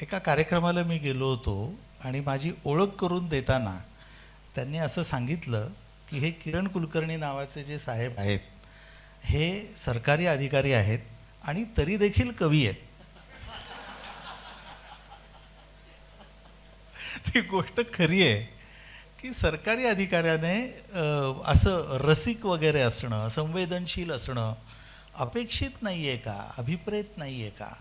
एका कार्यक्रमाला मी गेलो होतो आणि माझी ओळख करून देताना त्यांनी असं सांगितलं की हे किरण कुलकर्णी नावाचे जे साहेब आहेत हे सरकारी अधिकारी आहेत आणि तरी देखील कवी आहेत. ती गोष्ट खरी आहे की सरकारी अधिकाऱ्याने असं रसिक वगैरे असणं संवेदनशील असणं अपेक्षित नाही आहे का? अभिप्रेत नाही आहे का?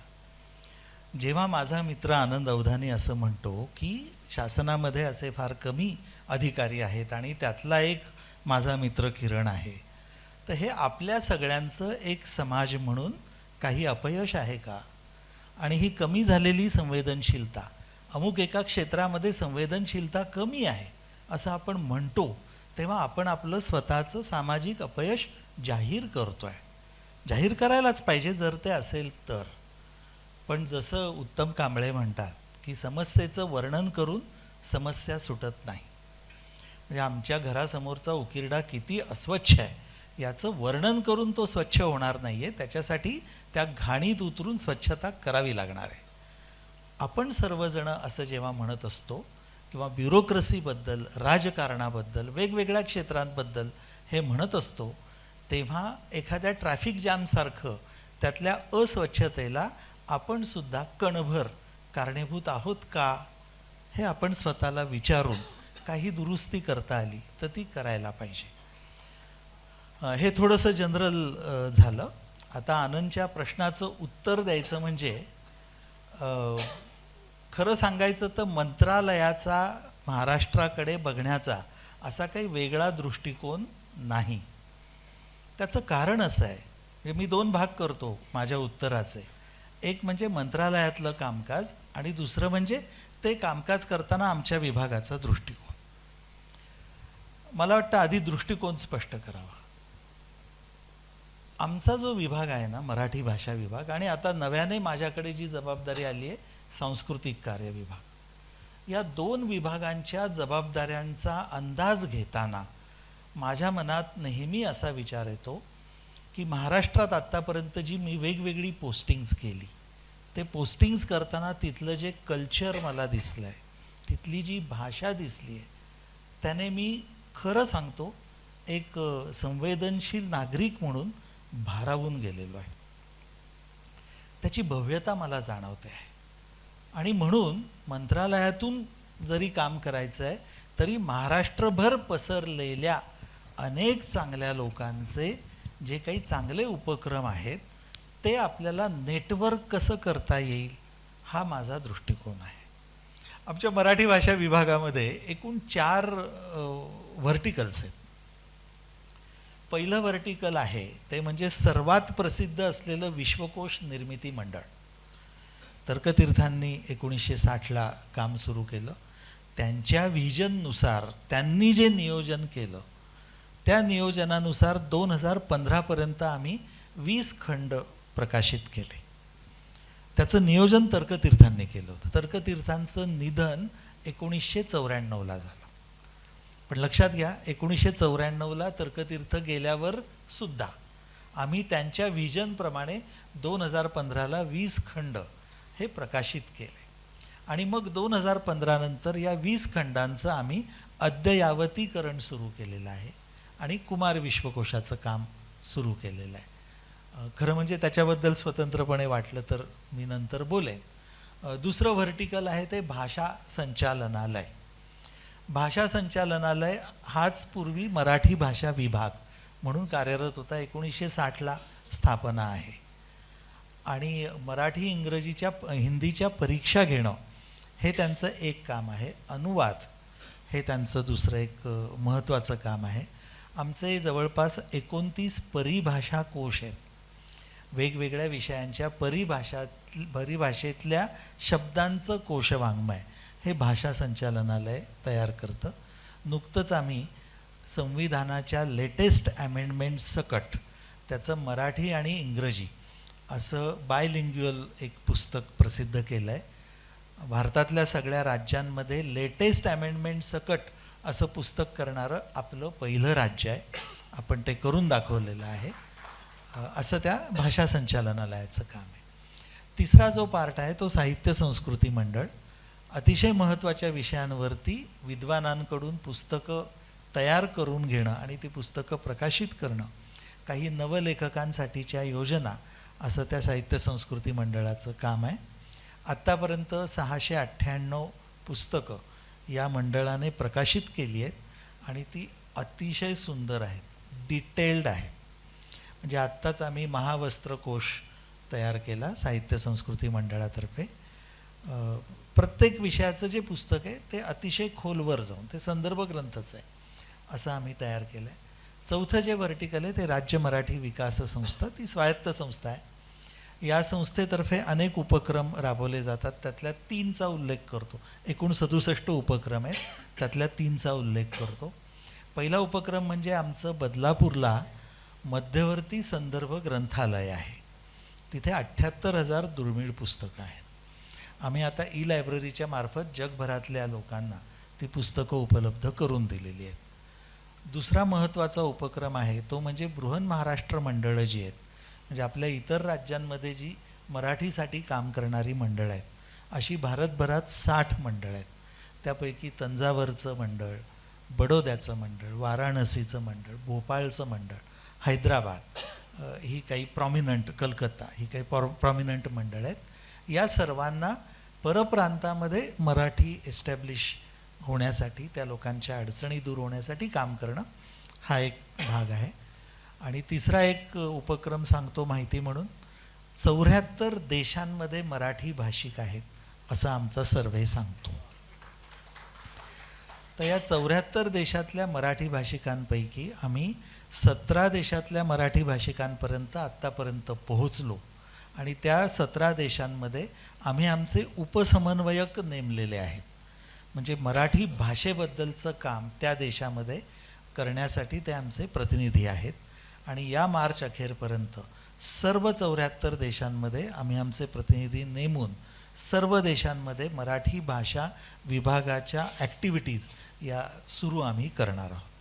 जेव्हा माझा मित्र आनंद अवधानी असं म्हणतो की शासनामध्ये असे फार कमी अधिकारी आहेत आणि त्यातला एक माझा मित्र किरण आहे तर हे आपल्या सगळ्यांचं एक समाज म्हणून काही अपयश आहे का? आणि ही कमी झालेली संवेदनशीलता अमुक एका क्षेत्रामध्ये संवेदनशीलता कमी आहे असं आपण म्हणतो तेव्हा आपण आपलं स्वतःचं सामाजिक अपयश जाहीर करतो आहे जाहीर करायलाच पाहिजे जर ते असेल तर. पण जसं उत्तम कांबळे म्हणतात की समस्येचं वर्णन करून समस्या सुटत नाही. म्हणजे आमच्या घरासमोरचा उकिरडा किती अस्वच्छ आहे याचं वर्णन करून तो स्वच्छ होणार नाही आहे त्याच्यासाठी त्या घाणीत उतरून स्वच्छता करावी लागणार आहे. आपण सर्वजण असं जेव्हा म्हणत असतो किंवा ब्युरोक्रसीबद्दल राजकारणाबद्दल वेगवेगळ्या क्षेत्रांबद्दल हे म्हणत असतो तेव्हा एखाद्या ट्रॅफिक जॅमसारखं त्यातल्या अस्वच्छतेला आपण सुद्धा कणभर कारणीभूत आहोत का? हे आपण स्वतःला विचारून काही दुरुस्ती करता आली तर ती करायला पाहिजे. हे थोडंसं जनरल झालं. आता आनंदच्या प्रश्नाचं उत्तर द्यायचं म्हणजे खरं सांगायचं तर मंत्रालयाचा महाराष्ट्राकडे बघण्याचा असा काही वेगळा दृष्टिकोन नाही. त्याचं कारण असं आहे. म्हणजे मी दोन भाग करतो माझ्या उत्तराचे. एक म्हणजे मंत्रालयातलं कामकाज आणि दुसरं म्हणजे ते कामकाज करताना आमच्या विभागाचा दृष्टिकोन. मला वाटतं आधी दृष्टिकोन स्पष्ट करावा. आमचा जो विभाग आहे ना मराठी भाषा विभाग आणि आता नव्याने माझ्याकडे जी जबाबदारी आली आहे सांस्कृतिक कार्य विभाग. या दोन विभागांच्या जबाबदाऱ्यांचा अंदाज घेताना माझ्या मनात नेहमी असा विचार येतो की महाराष्ट्रात आत्तापर्यंत जी मी वेगवेगळी पोस्टिंग्स केली ते पोस्टिंग्स करताना तिथलं जे कल्चर मला दिसलं आहे तिथली जी भाषा दिसली आहे त्याने मी खरं सांगतो एक संवेदनशील नागरिक म्हणून भारावून गेलेलो आहे. त्याची भव्यता मला जाणवते आहे. आणि म्हणून मंत्रालयातून जरी काम करायचं आहे तरी महाराष्ट्रभर पसरलेल्या अनेक चांगल्या लोकांचे जे काही चांगले उपक्रम आहेत ते आपल्याला नेटवर्क कसं करता येईल हा माझा दृष्टिकोन आहे. आमच्या मराठी भाषा विभागामध्ये एकूण चार व्हर्टिकल्स आहेत. पहिलं व्हर्टिकल आहे ते म्हणजे सर्वात प्रसिद्ध असलेलं विश्वकोश निर्मिती मंडळ. तर्कतीर्थांनी एकोणीसशे साठला काम सुरू केलं. त्यांच्या व्हिजननुसार त्यांनी जे नियोजन केलं त्या नियोजनानुसार दोन हजार पंधरापर्यंत आम्ही वीस खंड प्रकाशित केले. त्याचं नियोजन तर्कतीर्थांनी केलं होतं. तर्कतीर्थांचं निधन एकोणीसशे चौऱ्याण्णवला झालं. पण लक्षात घ्या एकोणीसशे चौऱ्याण्णवला तर्कतीर्थ गेल्यावर सुद्धा आम्ही त्यांच्या व्हिजनप्रमाणे दोन हजार पंधराला वीस खंड हे प्रकाशित केले. आणि मग दोन हजार पंधरानंतर या वीस खंडांचं आम्ही अद्ययावतीकरण सुरू केलेलं आहे आणि कुमार विश्वकोशाचं काम सुरू केलेलं आहे. खरं म्हणजे त्याच्याबद्दल स्वतंत्रपणे वाटलं तर मी नंतर बोलेन. दुसरं व्हर्टिकल आहे ते भाषा संचालनालय. भाषा संचालनालय हाच पूर्वी मराठी भाषा विभाग म्हणून कार्यरत होता एकोणीसशे साठला स्थापना आहे. आणि मराठी इंग्रजीच्या हिंदीच्या परीक्षा घेणं हे त्यांचं एक काम आहे. अनुवाद हे त्यांचं दुसरं एक महत्त्वाचं काम आहे. आमचे जवळपास एकोणतीस परिभाषा कोश आहेत. वेगवेगळ्या विषयांच्या परिभाषा परिभाषेतल्या शब्दांचं कोशवाङ्मय. हे भाषा संचालनालय तयार करतं. नुकतंच आम्ही संविधानाच्या लेटेस्ट ॲमेंडमेंट सकट त्याचं मराठी आणि इंग्रजी असं बायलिंग्युअल एक पुस्तक प्रसिद्ध केलं आहे भारतातल्या सगळ्या राज्यांमध्ये लेटेस्ट ॲमेंडमेंट सकट असं पुस्तक करणारं आपलं पहिलं राज्य आहे. आपण ते करून दाखवलेलं आहे. असं त्या भाषा संचालनालयाचं काम आहे. तिसरा जो पार्ट आहे तो साहित्य संस्कृती मंडळ. अतिशय महत्त्वाच्या विषयांवरती विद्वानांकडून पुस्तकं तयार करून घेणं आणि ती पुस्तकं प्रकाशित करणं काही नवलेखकांसाठीच्या योजना असं त्या साहित्य संस्कृती मंडळाचं काम आहे. आत्तापर्यंत सहाशे अठ्ठ्याण्णव पुस्तकं या मंडळाने प्रकाशित केली आहेत आणि ती अतिशय सुंदर आहेत डिटेल्ड आहेत. म्हणजे आत्ताच आम्ही महावस्त्रकोश तयार केला साहित्य संस्कृती मंडळातर्फे. प्रत्येक विषयाचं जे पुस्तक आहे ते अतिशय खोलवर जाऊन ते संदर्भ ग्रंथच आहे असं आम्ही तयार केलं आहे चौथं जे व्हर्टिकल आहे ते राज्य मराठी विकास संस्था ती स्वायत्त संस्था आहे. या संस्थेतर्फे अनेक उपक्रम राबवले जातात त्यातल्या तीनचा उल्लेख करतो. एकूण सदुसष्ट उपक्रम आहेत त्यातल्या तीनचा उल्लेख करतो. पहिला उपक्रम म्हणजे आमचं बदलापूरला मध्यवर्ती संदर्भ ग्रंथालय आहे. तिथे अठ्ठ्याहत्तर हजार दुर्मिळ पुस्तकं आहेत. आम्ही आता ई लायब्ररीच्या मार्फत जगभरातल्या लोकांना ती पुस्तकं उपलब्ध करून दिलेली आहेत. दुसरा महत्त्वाचा उपक्रम आहे तो म्हणजे बृहन महाराष्ट्र मंडळं जी आहेत म्हणजे आपल्या इतर राज्यांमध्ये जी मराठीसाठी काम करणारी मंडळं आहेत अशी भारतभरात साठ मंडळं आहेत. त्यापैकी तंजावरचं मंडळ बडोद्याचं मंडळ वाराणसीचं मंडळ भोपाळचं मंडळ हैदराबाद ही काही प्रॉमिनंट कलकत्ता ही काही प्रॉ प्रॉमिनंट मंडळ आहेत. या सर्वांना परप्रांतामध्ये मराठी एस्टॅब्लिश होण्यासाठी त्या लोकांच्या अडचणी दूर होण्यासाठी काम करणं हा एक भाग आहे. आणि तिसरा एक उपक्रम सांगतो माहिती म्हणून चौऱ्याहत्तर देशांमध्ये मराठी भाषिक आहेत असा आमचा सर्व्हे सांगतो. तर या चौऱ्याहत्तर देशातल्या मराठी भाषिकांपैकी आम्ही सतरा देशातल्या मराठी भाषिकांपर्यंत आत्तापर्यंत पोहोचलो. आणि त्या सतरा देशांमध्ये आम्ही आमचे उपसमन्वयक नेमलेले आहेत. म्हणजे मराठी भाषेबद्दलचं काम त्या देशामध्ये करण्यासाठी ते आमचे प्रतिनिधी आहेत. आणि या मार्च अखेरपर्यंत सर्व चौऱ्याहत्तर देशांमध्ये आम्ही आमचे प्रतिनिधी नेमून सर्व देशांमध्ये मराठी भाषा विभागाच्या ॲक्टिव्हिटीज या सुरू आम्ही करणार आहोत.